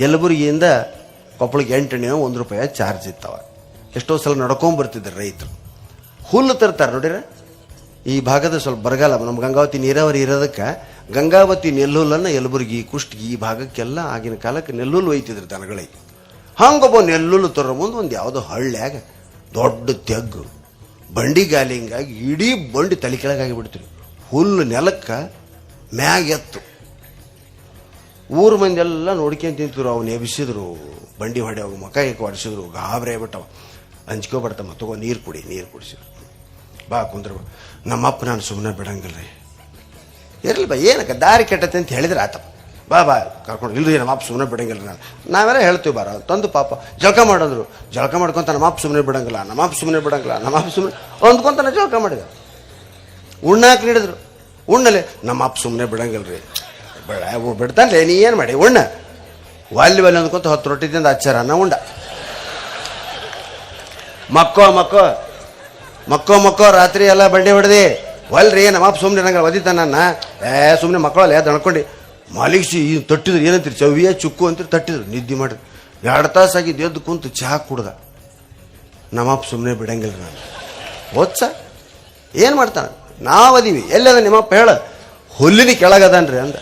ಯಲಬುರ್ಗಿಯಿಂದ ಕೊಪ್ಪಳಿಗೆ ಎಂಟನೇ ಒಂದು ರೂಪಾಯಿ ಚಾರ್ಜ್ ಇತ್ತವ. ಎಷ್ಟೋ ಸಲ ನಡ್ಕೊಂಬರ್ತಿದ್ರು ರೈತರು. ಹುಲ್ಲು ತರ್ತಾರೆ ನೋಡಿರ? ಈ ಭಾಗದ ಸ್ವಲ್ಪ ಬರಗಾಲ, ನಮ್ಮ ಗಂಗಾವತಿ ನೀರಾವರಿ ಇರೋದಕ್ಕೆ ಗಂಗಾವತಿ ನೆಲ್ಲುಲ್ಲನ್ನು ಯಲಬುರ್ಗಿ, ಕುಷ್ಟಗಿ ಈ ಭಾಗಕ್ಕೆಲ್ಲ ಆಗಿನ ಕಾಲಕ್ಕೆ ನೆಲ್ಲುಲ್ಲು ಒಯ್ತಿದ್ರು ದನಗಳಿಗೆ ಹಂಗೊಬ್ಬ ನೆಲ್ಲುಲ್ಲು ತರೋ ಮುಂದೆ ಒಂದು ಯಾವುದೋ ಹಳ್ಳ್ಯಾಗ ದೊಡ್ಡ ತೆಗ್ಗು. ಬಂಡಿ ಗಾಲಿ ಹಿಂಗಾಗಿ ಇಡೀ ಬಂಡಿ ತಲೆ ಕೆಳಗಾಗಿ ಬಿಡ್ತೀವಿ ಹುಲ್ಲು ನೆಲಕ್ಕೆ ಮ್ಯಾಗ ಎತ್ತು. ಊರ ಎಲ್ಲ ನೋಡ್ಕೊಂತ ತಿಂತಿದ್ರು, ಅವ್ನ ಎಬ್ಸಿದ್ರು ಬಂಡಿ ಹೊಡೆ ಹೋಗಿ ಮಕ ಏಕೆ ಹೊಡಿಸಿದ್ರು ಗಾಬರಿ ಆಗ್ಬಿಟ್ಟವ. ಹಂಚ್ಕೊಬಿಡ್ತಮ್ಮ ತಗೋ ನೀರು ಕುಡಿ, ನೀರು ಕುಡಿಸಿದ್ರು ಬಾ ಕುಂದ್ರ. ನಮ್ಮಪ್ಪ ನಾನು ಸುಮ್ಮನೆ ಬಿಡಂಗಿಲ್ರಿ. ಇರಲಿ ಬಾ ಏನಕ್ಕ ದಾರಿ ಕೆಟ್ಟತೆ ಅಂತ ಹೇಳಿದ್ರೆ ಆತಪ್ಪ. ಬಾ ಬಾ, ಕರ್ಕೊಂಡು ಇಲ್ರಿ ನಮ್ಮ ಅಪ್ಪ ಸುಮ್ಮನೆ ಬಿಡಂಗಿಲ್ಲ ನಾನು. ನಾವೆಲ್ಲ ಹೇಳ್ತೀವಿ ಬಾರ, ತಂದು ಪಾಪ, ಜಳಕ ಮಾಡಿದ್ರು. ಜಳಕ ಮಾಡ್ಕೊಂತ ನಮ್ಮ ಅಪ್ಪ ಸುಮ್ಮನೆ ಬಿಡಂಗಿಲ್ಲ ನಮ್ಮ ಅಪ್ಪ ಸುಮ್ಮನೆ ಬಿಡಂಗಿಲ್ಲ ನಮ್ಮ ಅಪ್ಪ ಸುಮ್ಮನೆ ಅಂದ್ಕೊಂತಾನೆ ಜಳಕ ಮಾಡಿದ ಉಣ್ಣಾಕ್ ನೀಡಿದ್ರು. ಉಣ್ಣಲೆ ನಮ್ಮ ಅಪ್ಪ ಸುಮ್ಮನೆ ಬಿಡಂಗಿಲ್ರಿ. ಬೆಳ ಬಿಡ್ತಾನೆ ನೀ ಏನು ಮಾಡಿ? ಉಣ್ಣ. ವಾಲಿ ವಾಲಿ ಅಂದ್ಕೊಂತ ಹತ್ತು ರೊಟ್ಟಿ ತಿಂದ ಹಚ್ಚಾರ ಅನ್ನ ಉಂಡ. ಮಕ್ಕೋ ಮಕ್ಕೋ. ಮಕ್ಕೋ ಮಕ್ಕೋ, ರಾತ್ರಿ ಎಲ್ಲ ಬಂಡಿ ಹೊಡೆದಿ. ಒಲ್ರಿ, ನಮ್ಮ ಅಪ್ಪ ಸುಮ್ಮನೆ ನಂಗೆ ಒದಿತಾನ ನನ್ನ. ಏ ಸುಮ್ಮನೆ ಮಕ್ಕಳಲ್ಲ ದಣ್ಕೊಂಡು ಮಲಗಿಸಿ ಇದು ತಟ್ಟಿದ್ರು, ಏನಂತೀರಿ? ಚವಿಯ ಚುಕ್ಕು ಅಂತೀರಿ? ತಟ್ಟಿದ್ರು, ನಿದ್ದೆ ಮಾಡಿದ್ರು. ಎರಡು ತಾಸಾಗಿದ್ದು ಎದ್ದು ಕುಂತು ಚಹಾ ಕುಡ್ದ. ನಮ್ಮಪ್ಪ ಸುಮ್ಮನೆ ಬಿಡಂಗಿಲ್ಲ ನಾನು. ಓದ್ಸ ಏನು ಮಾಡ್ತಾನೆ? ನಾವು ಅದೀವಿ. ಎಲ್ಲದ ನಿಮ್ಮಪ್ಪ ಹೇಳ, ಹುಲ್ಲಿನ ಕೆಳಗದಾನ್ರಿ ಅಂದ.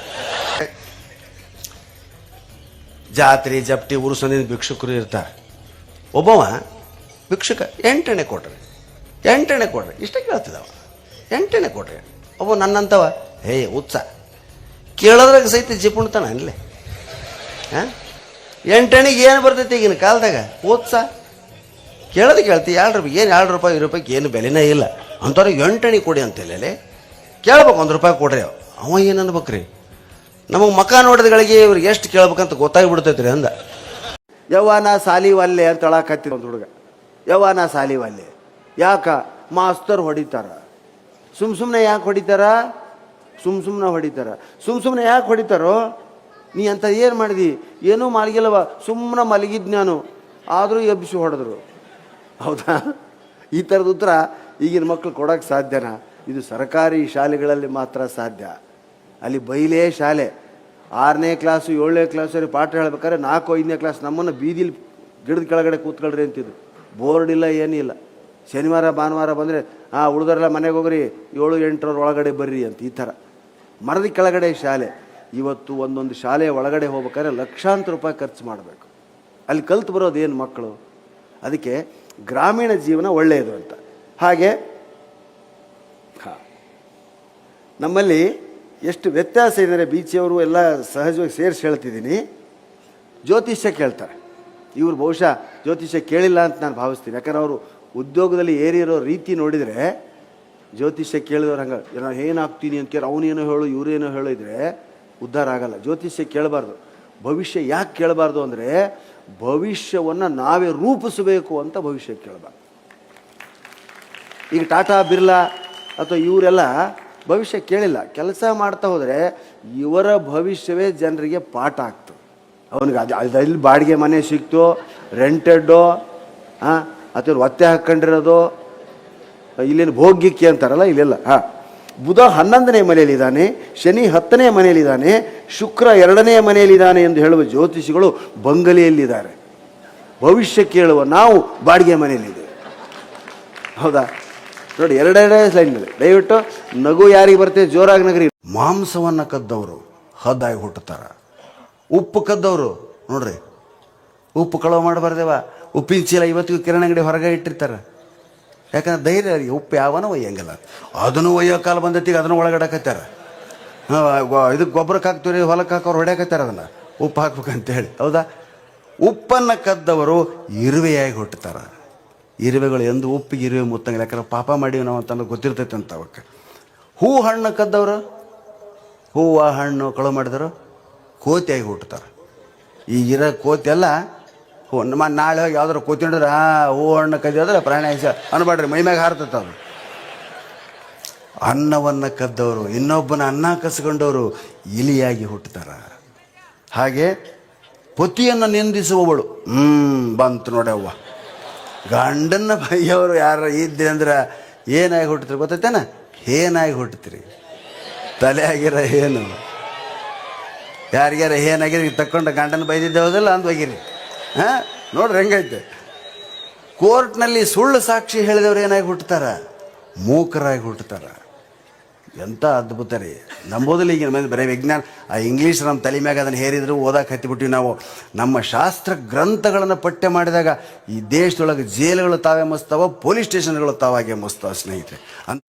ಜಾತ್ರೆ ಜಪ್ಟಿ ಉರುಸಂದಿನ ಭಿಕ್ಷುಕರು ಇರ್ತಾರೆ. ಒಬ್ಬವ ಭಿಕ್ಷುಕ ಎಂಟಣೆ ಕೊಟ್ರೆ ಎಂಟಣೆ ಕೊಡ್ರಿ ಇಷ್ಟೇ ಕೇಳ್ತಿದ್ದಾವ. ಎಂಟಣೆ ಕೊಡ್ರಿ ಒಬ್ಬ ನನ್ನಂತವ, ಹೇ ಉತ್ಸ ಕೇಳೋದ್ರಾಗ ಸಹಿತ ಜಿಪುಣ್ತಾನ ಅನ್ಲೆ ಹಾಂ? ಎಂಟಣಿಗೆ ಏನು ಬರ್ತೈತಿ ಈಗಿನ ಕಾಲದಾಗ? ಉತ್ಸ ಕೇಳೋದು ಕೇಳ್ತಿ, ಎರಡು ರೂಪಾಯಿ, ಏನು ಎರಡು ರೂಪಾಯಿ ರೂಪಾಯಿಗೆ ಏನು ಬೆಲೆನೇ ಇಲ್ಲ. ಅಂಥವ್ರಿಗೆ ಎಂಟಣಿ ಕೊಡಿ ಅಂತೇಳಿ ಕೇಳ್ಬೇಕು, ಒಂದು ರೂಪಾಯಿ ಕೊಡ್ರಿ ಅವ. ಅವ ಏನು ಅನ್ಬೇಕ್ರಿ? ನಮಗೆ ಮಕ ನೋಡಿದಗಳಿಗೆ ಇವ್ರಿಗೆ ಎಷ್ಟು ಕೇಳ್ಬೇಕಂತ ಗೊತ್ತಾಗ್ಬಿಡ್ತೈತ್ರಿ ಅಂದ. ಯವ್ವ ನಾ ಸಾಲಿ ವಲ್ಲೆ ಅಂತ ಹೇಳಕತ್ತಿ ಒಂದು ಹುಡುಗ. ಯವ್ವ ನಾ ಸಾಲಿ ವಲ್ಲೆ ಯಾಕ? ಮಾಸ್ತರ್ ಹೊಡಿತಾರ. ಸುಮ್ ಸುಮ್ಮನೆ ಯಾಕೆ ಹೊಡಿತಾರ? ಸುಮ್ ಸುಮ್ಮನೆ ಹೊಡಿತಾರ. ಸುಮ್ ಸುಮ್ಮನೆ ಯಾಕೆ ಹೊಡಿತಾರೋ? ನೀ ಅಂತ ಏನು ಮಾಡಿದಿ? ಏನೂ ಮಲಗಿಲ್ಲವ ಸುಮ್ಮನೆ ಮಲಗಿದ್ ನಾನು. ಆದರೂ ಎಬ್ಬಿಸಿ ಹೊಡೆದ್ರು. ಹೌದಾ? ಈ ಥರದ ಉತ್ತರ ಈಗಿನ ಮಕ್ಕಳು ಕೊಡೋಕ್ಕೆ ಸಾಧ್ಯನಾ? ಇದು ಸರ್ಕಾರಿ ಶಾಲೆಗಳಲ್ಲಿ ಮಾತ್ರ ಸಾಧ್ಯ. ಅಲ್ಲಿ ಬೈಲೇ ಶಾಲೆ. ಆರನೇ ಕ್ಲಾಸು ಏಳನೇ ಕ್ಲಾಸಲ್ಲಿ ಪಾಠ ಹೇಳ್ಬೇಕಾದ್ರೆ ನಾಲ್ಕು, ಐದನೇ ಕ್ಲಾಸ್ ನಮ್ಮನ್ನು ಬೀದಿಲಿ ಗಿಡದ ಕೆಳಗಡೆ ಕೂತ್ಕೊಳ್ರಿ ಅಂತಿದ್ರು. ಬೋರ್ಡ್ ಇಲ್ಲ ಏನಿಲ್ಲ ಶನಿವಾರ, ಭಾನುವಾರ ಬಂದರೆ ಹಾಂ ಉಳಿದರೆಲ್ಲ ಮನೆಗೆ ಹೋಗ್ರಿ, ಏಳು ಎಂಟರ ಒಳಗಡೆ ಬರ್ರಿ ಅಂತ ಈ ಥರ. ಮರದ ಕೆಳಗಡೆ ಶಾಲೆ. ಇವತ್ತು ಒಂದೊಂದು ಶಾಲೆ ಒಳಗಡೆ ಹೋಗ್ಬೇಕಾದ್ರೆ ಲಕ್ಷಾಂತರ ರೂಪಾಯಿ ಖರ್ಚು ಮಾಡಬೇಕು. ಅಲ್ಲಿ ಕಲ್ತು ಬರೋದು ಏನು ಮಕ್ಕಳು ಅದಕ್ಕೆ ಗ್ರಾಮೀಣ ಜೀವನ ಒಳ್ಳೆಯದು ಅಂತ. ಹಾಗೆ, ಹಾಂ. ನಮ್ಮಲ್ಲಿ ಎಷ್ಟು ವ್ಯತ್ಯಾಸ ಇದ್ದಾರೆ ಬೀಚಿಯವರು ಎಲ್ಲ ಸಹಜವಾಗಿ ಸೇರಿಸಿ ಹೇಳ್ತಿದ್ದೀನಿ. ಜ್ಯೋತಿಷ್ಯ ಕೇಳ್ತಾರೆ. ಇವರು ಬಹುಶಃ ಜ್ಯೋತಿಷ್ಯ ಕೇಳಿಲ್ಲ ಅಂತ ನಾನು ಭಾವಿಸ್ತೀನಿ. ಯಾಕಂದ್ರೆ ಅವರು ಉದ್ಯೋಗದಲ್ಲಿ ಏರಿರೋ ರೀತಿ ನೋಡಿದರೆ ಜ್ಯೋತಿಷ್ಯ ಕೇಳಿದವ್ರು ಹಂಗೆ ನಾನು ಏನಾಗ್ತೀನಿ ಅಂತ ಕೇಳಿ, ಅವನೇನೋ ಹೇಳು, ಇವರೇನೋ ಹೇಳಿದರೆ ಉದ್ಧಾರ ಆಗಲ್ಲ. ಜ್ಯೋತಿಷ್ಯ ಕೇಳಬಾರ್ದು. ಭವಿಷ್ಯ ಯಾಕೆ ಕೇಳಬಾರ್ದು ಅಂದರೆ ಭವಿಷ್ಯವನ್ನು ನಾವೇ ರೂಪಿಸಬೇಕು ಅಂತ ಭವಿಷ್ಯ ಕೇಳಬಾರ್ದು. ಈಗ ಟಾಟಾ ಬಿರ್ಲಾ ಅಥವಾ ಇವರೆಲ್ಲ ಭವಿಷ್ಯ ಕೇಳಿಲ್ಲ. ಕೆಲಸ ಮಾಡ್ತಾ ಹೋದರೆ ಇವರ ಭವಿಷ್ಯವೇ ಜನರಿಗೆ ಪಾಠ ಆಗ್ತು. ಅವನಿಗೆ ಅದು ಎಲ್ಲಿ ಬಾಡಿಗೆ ಮನೆ ಸಿಕ್ತು ರೆಂಟೆಡ್ಡು ಹಾಂ, ಅಥವಾ ಒತ್ತೆ ಹಾಕ್ಕೊಂಡಿರೋದು ಇಲ್ಲೇನು ಭೋಗ್ಯಕ್ಕೆ ಅಂತಾರಲ್ಲ, ಇಲ್ಲೆಲ್ಲ, ಹಾಂ. ಬುಧ ಹನ್ನೊಂದನೇ ಮನೆಯಲ್ಲಿದ್ದಾನೆ, ಶನಿ ಹತ್ತನೇ ಮನೆಯಲ್ಲಿದ್ದಾನೆ, ಶುಕ್ರ ಎರಡನೇ ಮನೆಯಲ್ಲಿದ್ದಾನೆ ಎಂದು ಹೇಳುವ ಜ್ಯೋತಿಷಿಗಳು ಬಂಗಲೆಯಲ್ಲಿದ್ದಾರೆ. ಭವಿಷ್ಯ ಕೇಳುವ ನಾವು ಬಾಡಿಗೆ ಮನೆಯಲ್ಲಿದ್ದೇವೆ. ಹೌದಾ? ನೋಡಿ, ಎರಡೆರಡೇ ಸ್ಲೈಡ್ನಲ್ಲಿ ದಯವಿಟ್ಟು ನಗು ಯಾರಿಗೆ ಬರ್ತದೆ ಜೋರಾಗಿ ನಗರಿ. ಮಾಂಸವನ್ನು ಕದ್ದವರು ಹದ್ದಾಗಿ ಹುಟ್ಟುತ್ತಾರ. ಉಪ್ಪು ಕದ್ದವರು, ನೋಡ್ರಿ. ಉಪ್ಪು ಕಳವು ಮಾಡಬಾರ್ದೇವ ಉಪ್ಪಿನ ಚೀಲ ಇವತ್ತಿಗೂ ಕಿರಣ ಅಂಗಡಿ ಹೊರಗೆ ಇಟ್ಟಿರ್ತಾರೆ. ಯಾಕಂದ್ರೆ ಧೈರ್ಯ ಉಪ್ಪು ಯಾವನ ಒಯ್ಯಂಗಿಲ್ಲ. ಅದನ್ನು ಒಯ್ಯೋ ಕಾಲ ಬಂದೈತಿ ಅದನ್ನು ಒಳಗಡಕತ್ತಾರ ಇದಕ್ಕೆ ಗೊಬ್ಬರಕ್ಕೆ ಹಾಕ್ತೀವಿ ಹೊಲಕ್ಕೆ ಹಾಕೋರು ಹೊಡ್ಯಾಕತ್ತಾರ ಅದನ್ನು. ಉಪ್ಪು ಹಾಕ್ಬೇಕಂತೇಳಿ. ಹೌದಾ? ಉಪ್ಪನ್ನು ಕದ್ದವರು ಇರುವೆಯಾಗಿ ಹುಟ್ಟುತ್ತಾರೆ. ಇರುವೆಗಳು ಎಂದು ಉಪ್ಪಿಗೆ ಇರುವೆ ಮುತ್ತಂಗಿಲ್ಲ ಯಾಕಂದ್ರೆ ಪಾಪ ಮಾಡಿವಿ ನಾವು ಅಂತ ಗೊತ್ತಿರ್ತೈತೆ ಅಂತ ಅವಕ್ಕೆ. ಹೂ ಹಣ್ಣು ಕದ್ದವರು? ಹೂವು ಹಣ್ಣು ಕಳು ಮಾಡಿದ್ರು? ಕೋತಿಯಾಗಿ ಹುಟ್ಟುತ್ತಾರೆ. ಈ ಇರೋ ಕೋತಿ ಎಲ್ಲ ಹೂ, ನಮ್ಮ ನಾಳೆ ಹೋಗಿ ಯಾವ್ದಾರು ಕೋತಿ ನೋಡಿದ್ರೆ, ಆ, ಹೂ ಹಣ್ಣು ಕದ್ದಿದ್ರೆ ಪ್ರಾಣಿ ಅನ್ಬೇಡ್ರಿ, ಮೈ ಮ್ಯಾಗ ಹಾರ್ತೈತೆ ಅದು. ಅನ್ನವನ್ನು ಕದ್ದವರು, ಇನ್ನೊಬ್ಬನ ಅನ್ನ ಕಸ್ಕೊಂಡವರು ಇಲಿಯಾಗಿ ಹುಟ್ಟುತ್ತಾರ. ಹಾಗೆ, ಪತಿಯನ್ನು ನಿಂದಿಸುವವಳು. ಹ್ಮ್, ಬಂತು ನೋಡವ್ವ. ಗಂಡನ್ನ ಬೈಯವರು ಯಾರು ಇದ್ದೆ ಅಂದ್ರೆ ಏನಾಗಿ ಹುಟ್ಟತ್ರಿ ಗೊತ್ತೈತೇನ? ಏನಾಗಿ ಹುಟ್ಟತ್ರಿ? ತಲೆ ಆಗಿರ ಏನು ಯಾರಿಗ್ಯಾರ ಏನಾಗಿದೆ ತಕ್ಕೊಂಡು ಗಂಡನ ಬೈದಿದ್ದೇವದಲ್ಲ ಅಂದ್ ಹೋಗಿರಿ. ಹಾಂ? ನೋಡ್ರಿ ಹೆಂಗೈತೆ. ಕೋರ್ಟ್ನಲ್ಲಿ ಸುಳ್ಳು ಸಾಕ್ಷಿ ಹೇಳಿದವ್ರು ಏನಾಗಿ ಹುಟ್ಟುತ್ತಾರ? ಮೂಕರಾಗಿ ಹುಟ್ಟುತ್ತಾರ. ಎಂಥ ಅದ್ಭುತ ರೀ. ನಂಬೋದಿಲ್ಲ ಈಗಿನ ಮಂದಿ ಬರೀ ವಿಜ್ಞಾನ. ಆ ಇಂಗ್ಲೀಷ್ ನಮ್ಮ ತಲೆ ಮ್ಯಾಗ ಅದನ್ನು ಹೇರಿದ್ರು ಓದಕ್ಕೆ ಹತ್ತಿಬಿಟ್ಟಿವಿ ನಾವು. ನಮ್ಮ ಶಾಸ್ತ್ರ ಗ್ರಂಥಗಳನ್ನು ಪಠ್ಯ ಮಾಡಿದಾಗ ಈ ದೇಶದೊಳಗೆ ಜೈಲುಗಳು ತಾವೇ ಮಸ್ತಾವ ಪೊಲೀಸ್ ಸ್ಟೇಷನ್ಗಳು ತಾವಾಗೆ ಮಸ್ತಾವ ಸ್ನೇಹಿತರೆ. ಅಂತ